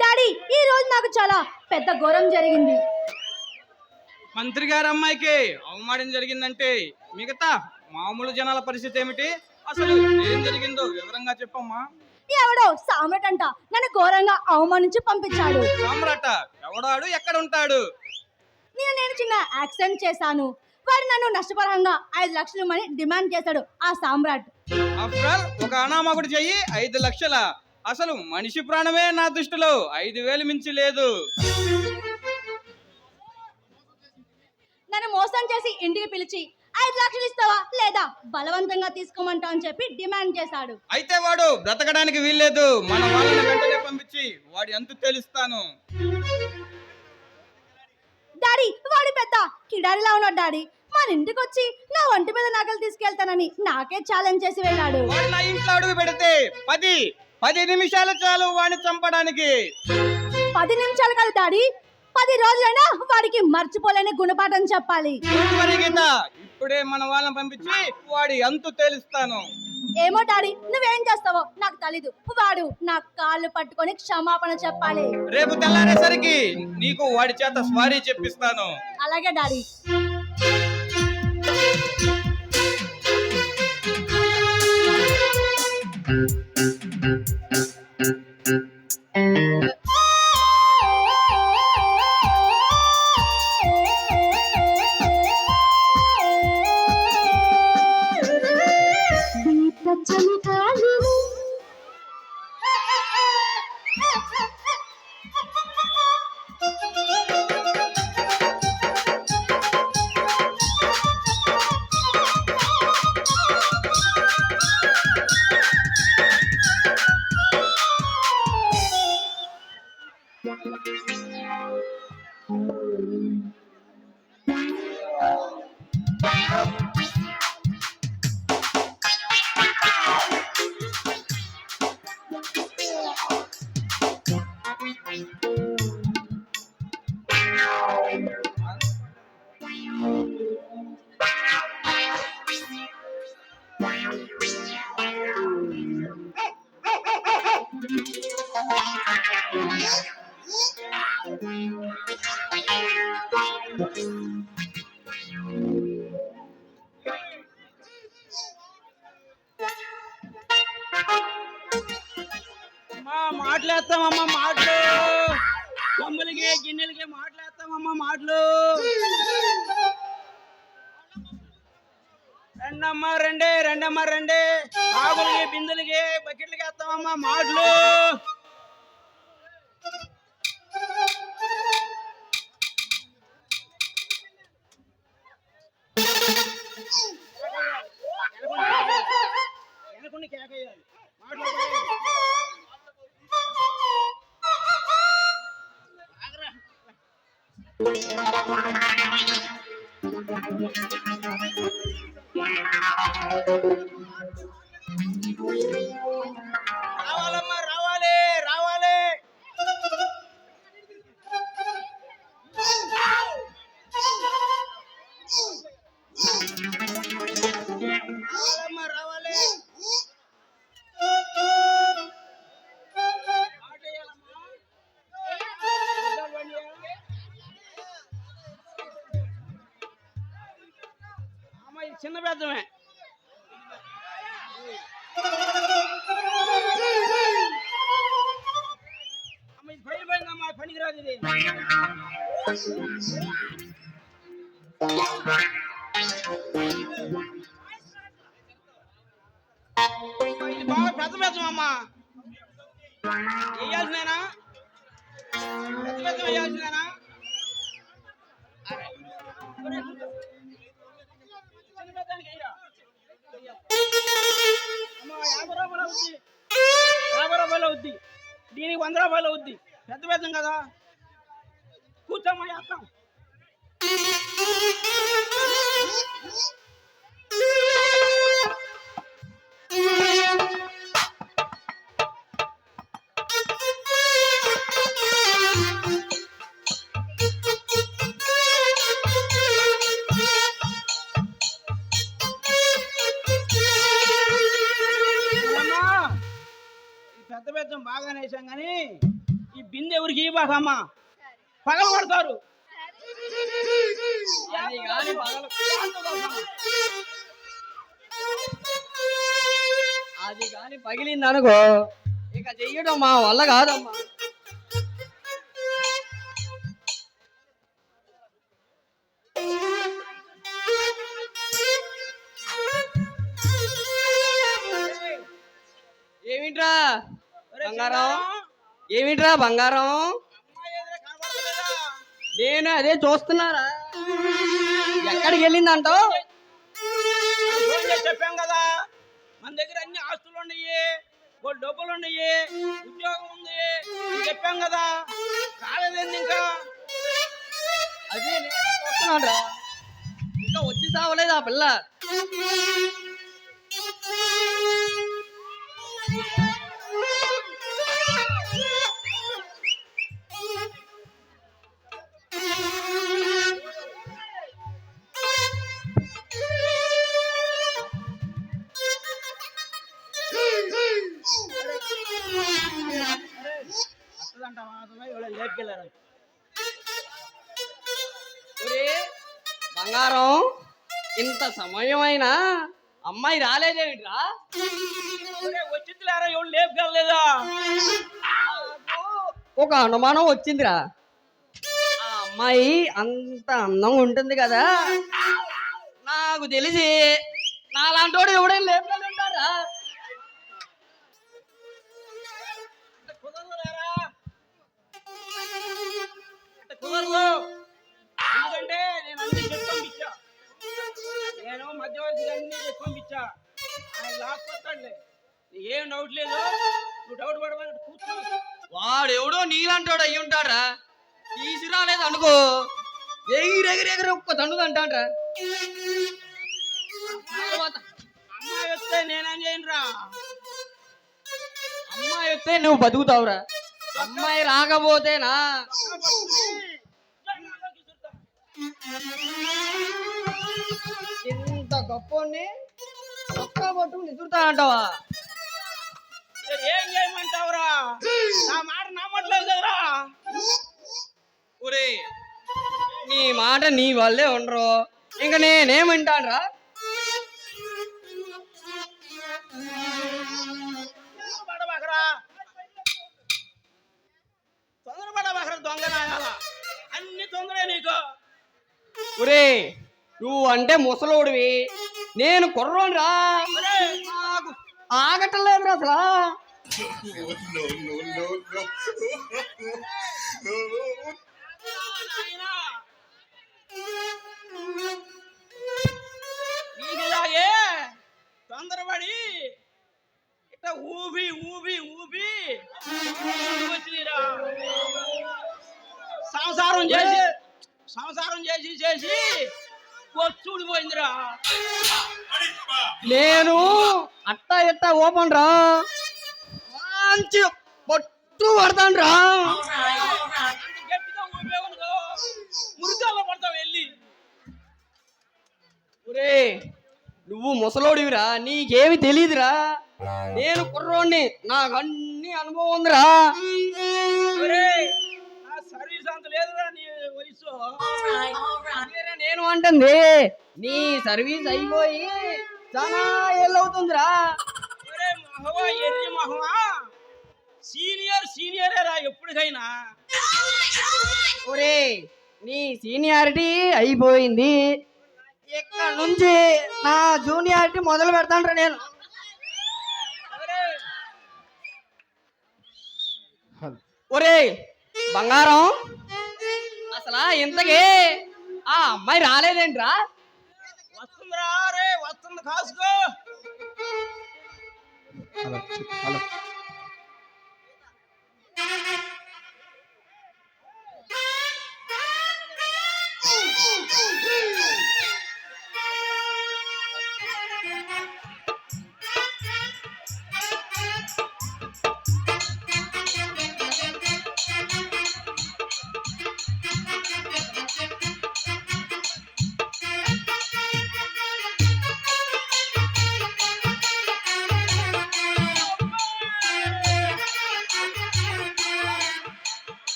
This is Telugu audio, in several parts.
డాడీ ఈ రోజు నాకు చాలా పెద్ద ఘోరం జరిగింది. మంత్రి గారి అమ్మాయికి అవమానం జరిగిందంటే మిగతా మామూలు జనాల పరిస్థితి ఏమిటి? అసలు ఏం జరిగిందో వివరంగా చెప్పమ్మా. ఎవడో సామ్రాట్ అంట నన్ను ఘోరంగా అవమానించి పంపించాడు. సామ్రాట ఎవడాడు ఎక్కడ ఉంటాడు నేను నేను చిన్న యాక్సిడెంట్ చేశాను. వాడు నన్ను నష్టపరంగా ఐదు లక్షలు మని డిమాండ్ చేశాడు ఆ సామ్రాట్. ఆఫ్టర్ ఒక అనామకుడు చెయ్యి ఐదు లక్షల. అసలు మనిషి ప్రాణమే నా దృష్టిలో. ఐదు వేలు మించి లేదు. నన్ను మోసం చేసి ఇంటికి పిలిచి ఐదు లక్షలు ఇస్తావా లేదా బలవంతంగా తీసుకోమంటావు అని చెప్పి డిమాండ్ చేశాడు. అయితే వాడు బ్రతకడానికి వీల్లేదు. మన వాళ్ళని వెంటనే పంపించి వాడి అంతు తెలుస్తాను. డాడీ వాడి పెద్ద కిడారిలా ఉన్నాడు డాడీ. మన ఇంటికి వచ్చి నా ఒంటి మీద నగలు తీసుకెళ్తానని నాకే ఛాలెంజ్ చేసి వెళ్ళాడు. నా ఇంట్లో అడుగు పెడితే పది పది నిమిషాలు చాలు వాడిని చంపడానికి. పది నిమిషాలు కాదు డాడీ. పది రోజులైనా వాడికి మర్చిపోలేని గుణపాఠం చెప్పాలి. గీత ఇప్పుడే మన వాళ్ళని పంపించి వాడి అంతు తేలుస్తాను. ఏమో డాడీ నువ్వేం చేస్తావో నాకు తెలీదు. వాడు నా కాళ్ళు పట్టుకొని క్షమాపణ చెప్పాలి. రేపు తెల్లారేసరికి నీకు వాడి చేత స్వారీ చెప్పిస్తాను. అలాగే డాడీ. మాట్లాడతామమ్మా మాటలు. బొమ్మలకి గిన్నెలకి మాట్లాడతామమ్మా మాటలు. రెండమ్మా రెండే రెండమ్మా రెండే. ఆకులకి బిందులకి బకెట్లకి వేస్తామమ్మా మాటలు. Thank you. బాగా పెద్ద పెద్దమమ్మా వేయాల్సినేనా? పెద్ద పెద్ద వేయాల్సినేనా? అరే. యాభై రూపాయలు అవుద్ది దీనికి వంద రూపాయలు అవుద్ది పెద్ద పెద్దం కదా. కూర్చోమ్మా చేస్తాం పెద్ద పెద్ద బాగానే వేసాం కానీ ఈ బిందె ఎవరికి ఇవ్వకమ్మ పగల కొడతారు అది కాని పగిలింది అనుకో ఇక చెయ్యడం మా వల్ల కాదమ్మా. ఏమిట్రా? బంగారం? ఏమిట్రా బంగారం? నేను అదే చూస్తున్నారా? ఎక్కడికి చేసి చెప్పాం కదా. మన దగ్గర కొన్ని డబ్బులు ఉన్నాయి ఉద్యోగం ఉంది చెప్పాం కదా. కాలేదండి ఇంకా? అదే వస్తున్నాడు ఇంకా వచ్చి సావలేదు ఆ పిల్ల. సమయమైనా? అమ్మాయి రాలేదేమిట్రా వచ్చిందిలేరా? ఎవరు లేపుకెళ్ళలేదా ఒక అనుమానం వచ్చిందిరా. ఆ అమ్మాయి అంత అందంగా ఉంటుంది కదా? నాకు తెలిసి నాలాంటి వాడు ఎవడేం లేపు అనేది అనుకో. ఎగిరి ఎగిరి ఎగిరి ఒక్క తండ్రి అంటాడ్రా అమ్మాయి వస్తే నేనేం చేయనురా? అమ్మాయి వస్తే నువ్వు బతుకుతావురా. అమ్మాయి రాకపోతేనా ఇంత గొప్పని ఒక్క పట్టు నిదురుతా అంటావా? ఏం చేయమంటావురా? నా మాట నమ్మట్లేదు కదరా. ఒరే నీ మాట నీ వల్లే ఉండరు. ఇంకా నేనేమంటానరా తొందరపడబాకరా. తొందరపడబాకరా దొంగ నాయాల అన్ని తొందరే నీకు. ఒరే నువ్వు అంటే ముసలోడివి. నేను కుర్రోనిరా. ఒరేయ్, నాకు ఆగటం లేదురా అసలు. ఇలాగే తొందరపడి ఇట్లా ఊబి ఊబి ఊబి వచ్చిరా సంసారం చేసి సంసారం చేసి చేసి వచ్చుడిపోయిందిరా నేను అట్టా ఇట్టా ఓపెన్ రా మంచి పట్టు పడతాను రా ఒరే నువ్వు ముసలోడివిరా నీకేమి తెలియదురా నేను కుర్రోడిని నాకు అన్ని అనుభవం ఉందిరా. సర్వీస్ అంత లేదురా నీ వయసు నేను అంటుంది నీ సర్వీస్ అయిపోయి చాలా ఏళ్ళు అవుతుందిరా. ఒరే ఎర్రి సీనియర్ సీనియరే రా ఎప్పటికైనా. ఒరే నీ సీనియారిటీ అయిపోయింది. ఇక్కడ నుంచి? నా జూనియారిటీ మొదలు పెడతాను నేను. ఒరే బంగారం. అసలు ఇంతకీ ఆ అమ్మాయి రాలేదేంట్రా? వస్తుందిరా రే వస్తుంది కాసుకో.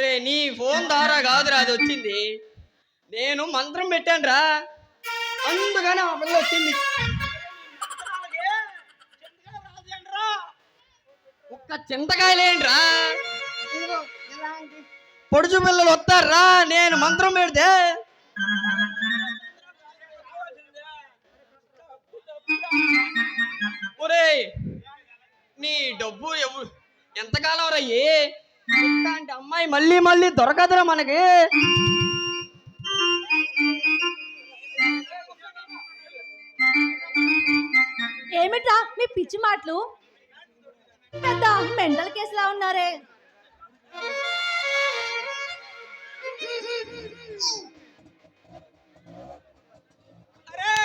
ఒరే నీ ఫోన్ ద్వారా కాదురా అది వచ్చింది. నేను మంత్రం పెట్టాను రా అందుకని ఆ పిల్ల వచ్చింది. ఒక్క చింతకాయలేంట్రా పొడుచు పిల్లలు వస్తారా? నేను మంత్రం పెడితే. ఒరే నీ డబ్బు ఎవు ఎంతకాలం రయ్యి ఇట్లాంటి అమ్మాయి మళ్ళీ మళ్ళీ దొరకదురా మనకి. ఏమిట్రా మీ పిచ్చి మాటలు? పెద్ద మెంటల్ కేసులా ఉన్నారే. అరే!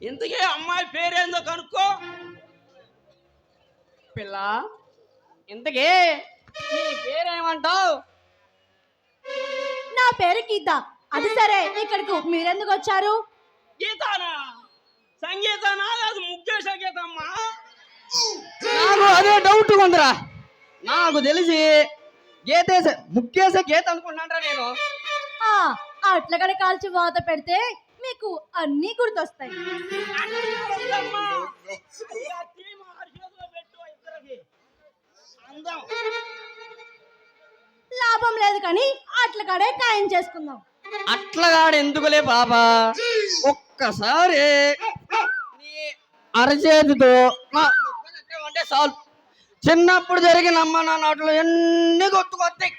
ఇంతకీ అమ్మాయి పేరేందో కనుక్కో. పిల్ల ఇంతకీ నీ పేరేమంటావు? నా పేరు గీత. అది సరే ఇక్కడికి. మీరెందుకు వచ్చారు? గీతానా? సంగీతానా? అది ముఖ్యేశ గీతమ్మా నాకు అదే డౌట్ ఉందిరా. నాకు తెలిసి గీతేసే ముక్కేసే గీత అనుకున్నానరా నేను. ఆ అట్లగడ కాల్చి వాత పెడితే మీకు అన్నీ గుర్తొస్తాయి. అందం లాభం లేదు కానీ అట్లగడే ఖాయం చేసుకుందాం. అట్లగాడు ఎందుకులే బాబా? ఒక్కసారి నీ అరచేతితో నా అంటే చాలు. చిన్నప్పుడు జరిగిన అమ్మ నా నాటలు ఎన్ని గుర్తుకొస్తాయి.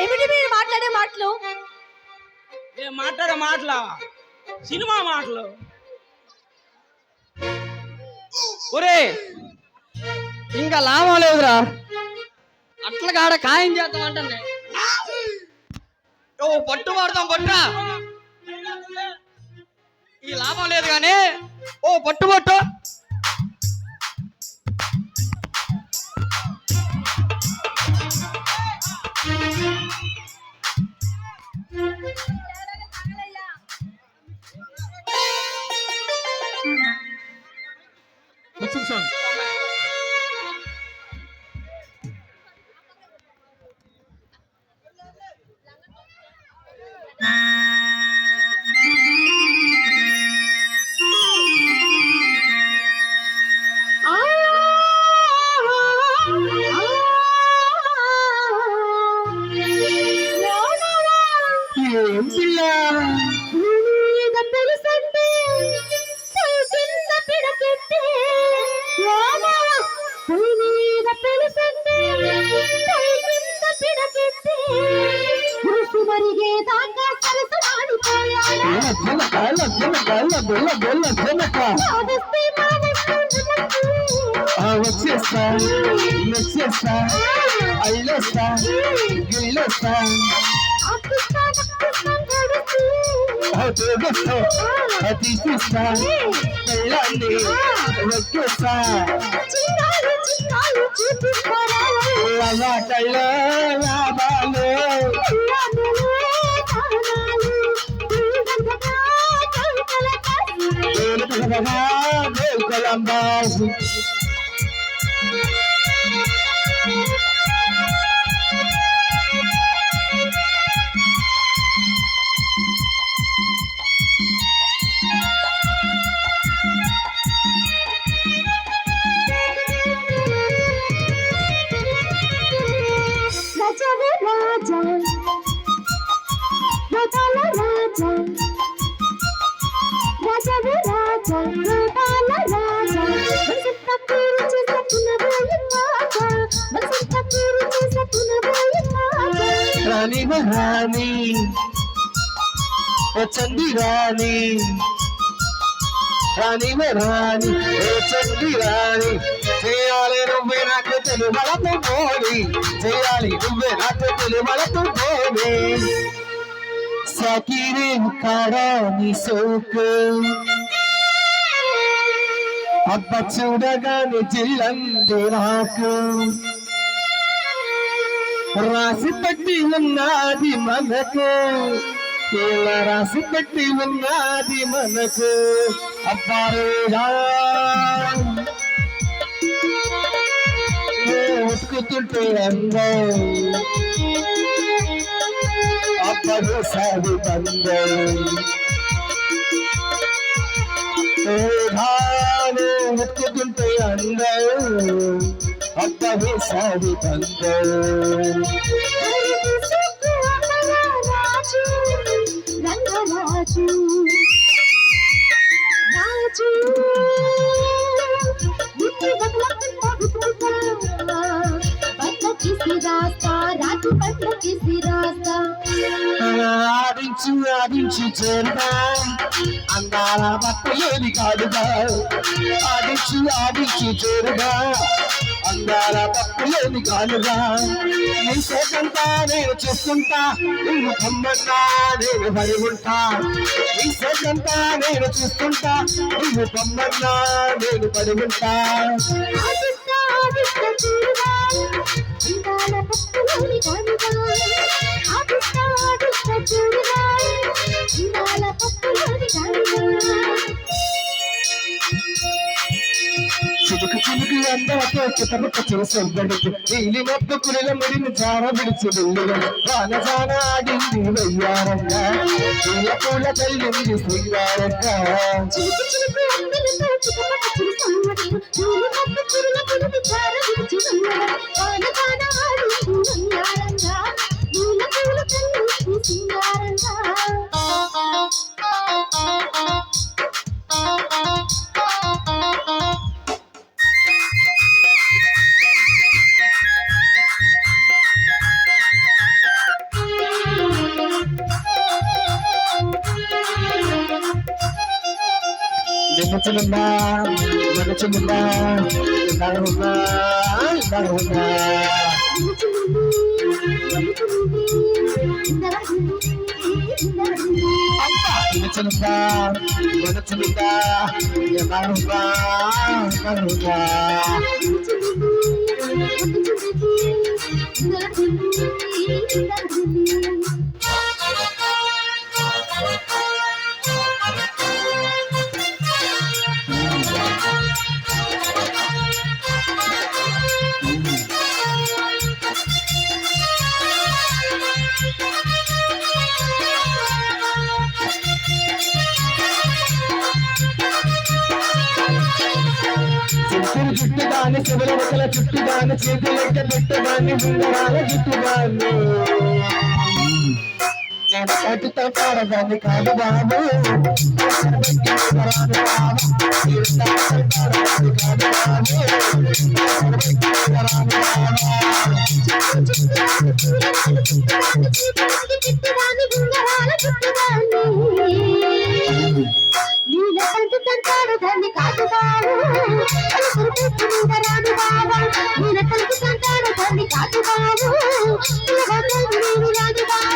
ఏమిటి మీరు మాట్లాడే మాటలు? మాట్లాడే మాటలా? సినిమా మాటలు? ఒరే ఇంకా లాభం లేదురా. అట్లగాడ ఖాయం చేద్దాం అంటే ఓ పట్టు పడదాం పట్టురా. ఈ లాభం లేదు కానీ ఓ పట్టు పట్టు. వచ్చేస్తా వచ్చేస్తా అల్లేస్తా గిల్లేస్తా అక్కుస్తా అక్కుస్తా నడుస్తూ తోగొస్తా తీసిస్తా పెళ్ళాన్ని వెక్కేస్తా చిన్నాలు చిన్నాలు చూపిస్తారా లవాటల్లో లాభాలు కొలంబాసు రాణి రాణి ఓ చండి రాణి చేయాలి నువ్వే నాకు తెలుమలతో పోని చేయాలి నువ్వే నాకు తెలుమలతో పోని సకిరే కాడాని సోకు అబ్బ చూడగానే జిల్లంది నాకు రాసి పెట్టి ఉన్నది మనకు ఇలా రాసి పెట్టి ఉన్నది మనకు అబ్బారు ఉతుకుతుంటే అందం అబ్బరు సాగి బందం ఓధాలు ఉతుకుతుంటే అందం అబ్బరు సాగి బందం రాజు. రాజు. కిసి రాస్తా రాజు పట్ల కిసి రాస్తా. ఆడించి ఆడించి చేరుదా అందాల భర్త ఏది కాదుగా. ఆడించి ఆడించి చేరుదా అందాల భర్త ఏది కాదుగా. నీ సేకంతా నేను చేస్తుంటా. నువ్వు కమ్మన్నా నేను పడి ఉంటా. నీ సేకంతా నేను చూస్తుంటా. నువ్వు కమ్మన్నా నేను పడి ఉంటా. ఆదిత్య ఆదిత్య చూడగా చిలుకు చిలుకు అందరితో చితముక చూసొద్దడికి నీలి మబ్బు కులిల ముడిని జార విడిచి వెళ్ళుగా వాన జాన ఆడింది పూల పూల తల్లింది చిలుకు చిలుకు అందరితో చిరుసమ్మడి నూనె పప్పు చిరుల పులిని చార విడిచి ఉన్నడ వాన వాన ఆడింది వయ్యారంగా నూనె పూల తల్లి సింగారంగా నిన్నచునున్నా మనచునున్నా నడున్నా నడున్నా నిన్నచునున్నా మనచునున్నా నడున్నా నడున్నా చుట్టుదాన్ని శివుల ఒకల చుట్టుదాన్ని చేతులెక్క పెట్టదాన్ని ఉంగరాల చుట్టుదాన్ని నేను కట్టుతో పాడదాన్ని కాదు బాబు రాను బాబు. నేను కట్టుతో పాడదాన్ని కాదు బాబు. రాను బాబు. తలుపుతంటాడు దాన్ని కాకుతాడు తలుపులు పెట్టుకుంట రాదు బాబా నేను తలుపుతంటాడు దాన్ని కాకుతాడు రాదు బాబా